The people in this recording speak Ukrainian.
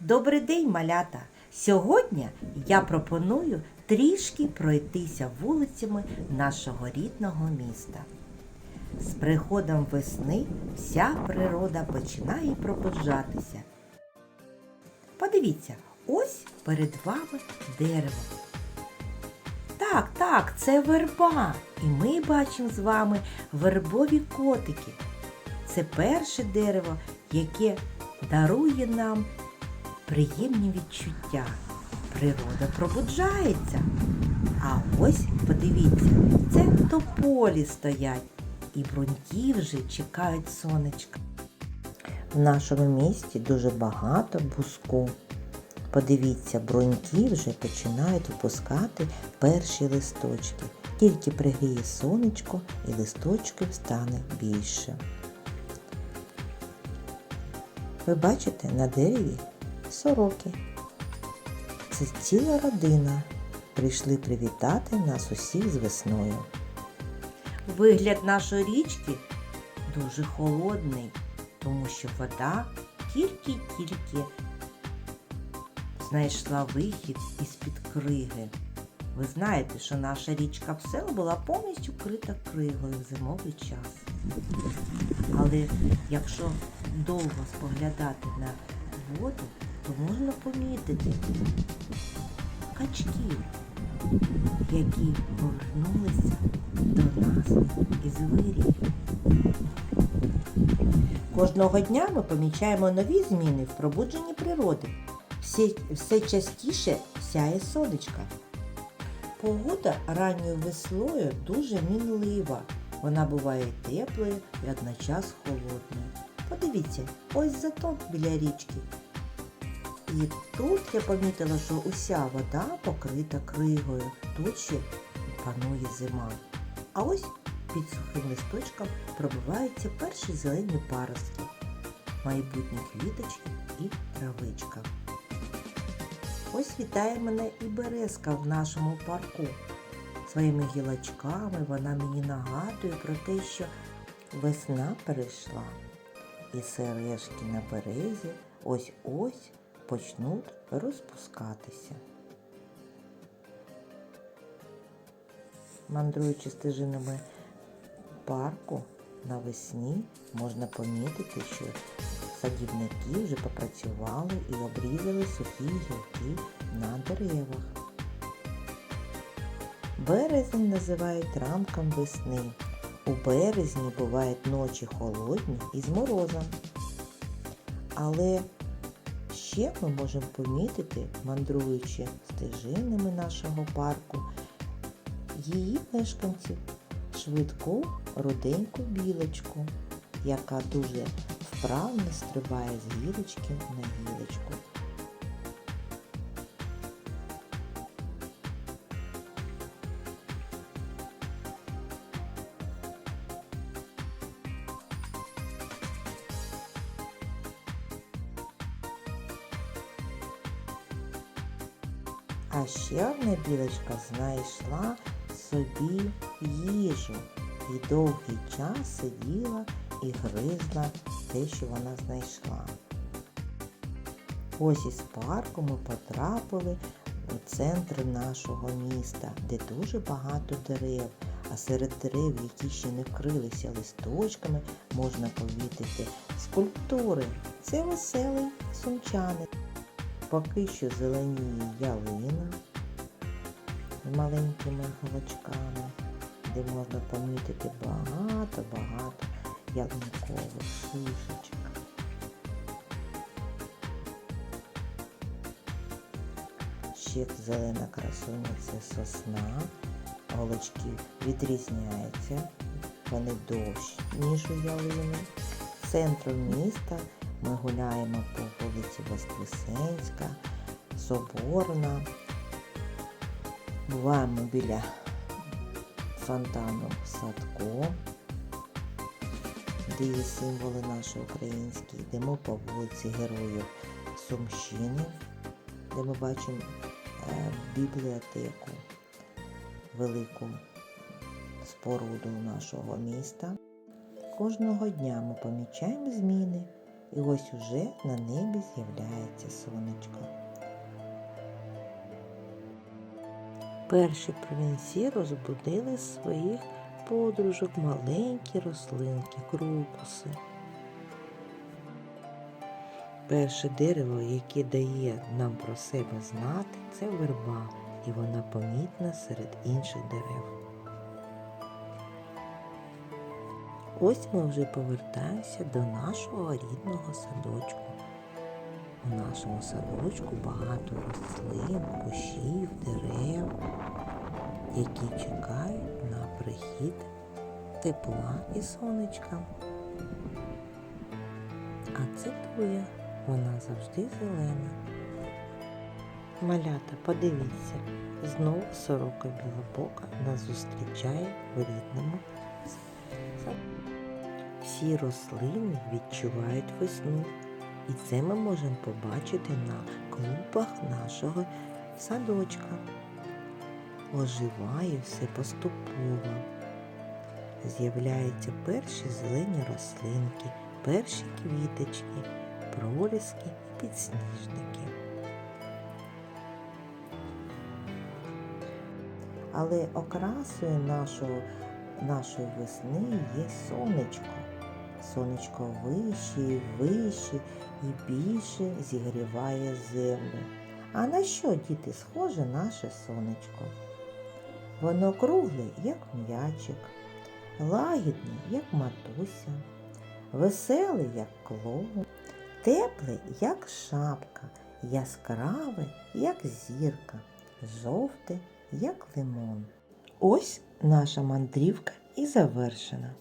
Добрий день, малята! Сьогодні я пропоную трішки пройтися вулицями нашого рідного міста. З приходом весни вся природа починає пробуджатися. Подивіться, ось перед вами дерево. Так, так, це верба. І ми бачимо з вами вербові котики. Це перше дерево, яке дарує нам приємні відчуття. Природа пробуджається. А ось подивіться, це тополі стоять, і бруньки вже чекають сонечка. В нашому місті дуже багато буску. Подивіться, бруньки вже починають випускати перші листочки. Тільки пригріє сонечко і листочків стане більше. Ви бачите на дереві сороки. Це ціла родина. Прийшли привітати нас усіх з весною. Вигляд нашої річки дуже холодний, тому що вода тільки-тільки знайшла вихід із-під криги. Ви знаєте, що наша річка Псел була повністю крита кригою в зимовий час. Але якщо довго споглядати на воду, то можна помітити качків, які повернулися до нас із вирію. Кожного дня ми помічаємо нові зміни в пробудженні природи. Все, все частіше сяє сонечка. Погода ранньою весною дуже мінлива. Вона буває теплою і одночас холодною. Подивіться, ось затон біля річки. І тут я помітила, що уся вода покрита кригою. Тут ще панує зима. А ось під сухим листочком пробиваються перші зелені паростки, майбутні квіточки і травичка. Ось вітає мене і березка в нашому парку. Своїми гілочками вона мені нагадує про те, що весна перейшла. І сережки на березі ось-ось почнуть розпускатися. Мандруючи стежинами парку навесні, можна помітити, що садівники вже попрацювали і обрізали сухі гілки на деревах. Березень називають ранком весни. У березні бувають ночі холодні і з морозом. Але ще ми можемо помітити, мандруючи стежинами нашого парку, її мешканців швидку руденьку білочку, яка дуже вправно стрибає з гілочки на гілочку. А ще одна білочка знайшла собі їжу і довгий час сиділа і гризла те, що вона знайшла. Ось із парку ми потрапили у центр нашого міста, де дуже багато дерев. А серед дерев, які ще не вкрилися листочками, можна помітити скульптури. Це веселий сумчанин. Поки що зеленіє ялина маленькими голочками, де можна помітити багато-багато ялинкових шишечок. Ще зелена красуня це сосна. Голочки відрізняються, вони довші, ніж у ялини. Центром міста ми гуляємо по вулиці Воскресенська, Соборна. Буваємо біля фонтану Садко, де є символи наші українські. Йдемо по вулиці Героїв Сумщини, де ми бачимо е, бібліотеку, велику споруду нашого міста. Кожного дня ми помічаємо зміни І ось уже на небі з'являється сонечко. Перші провінці розбудили своїх подружок маленькі рослинки, крокуси. Перше дерево, яке дає нам про себе знати, це верба, і вона помітна серед інших дерев. Ось ми вже повертаємося до нашого рідного садочку. У нашому садочку багато рослин, кущів, дерев, які чекають на прихід тепла і сонечка. А це туя, вона завжди зелена. Малята, подивіться, знову сорока білобока нас зустрічає в рідному саду. Всі рослини відчувають весну, і це ми можемо побачити на клумбах нашого садочка. Оживає все поступово. З'являються перші зелені рослинки, перші квіточки, проліски і підсніжники. Але окрасою нашого, нашої весни є сонечко. Сонечко вище і вище і більше зігріває землю. А на що, діти, схоже наше сонечко? Воно кругле, як м'ячик, лагідний, як матуся, веселий, як клоун, теплий, як шапка, яскравий, як зірка, жовте, як лимон. Ось наша мандрівка і завершена.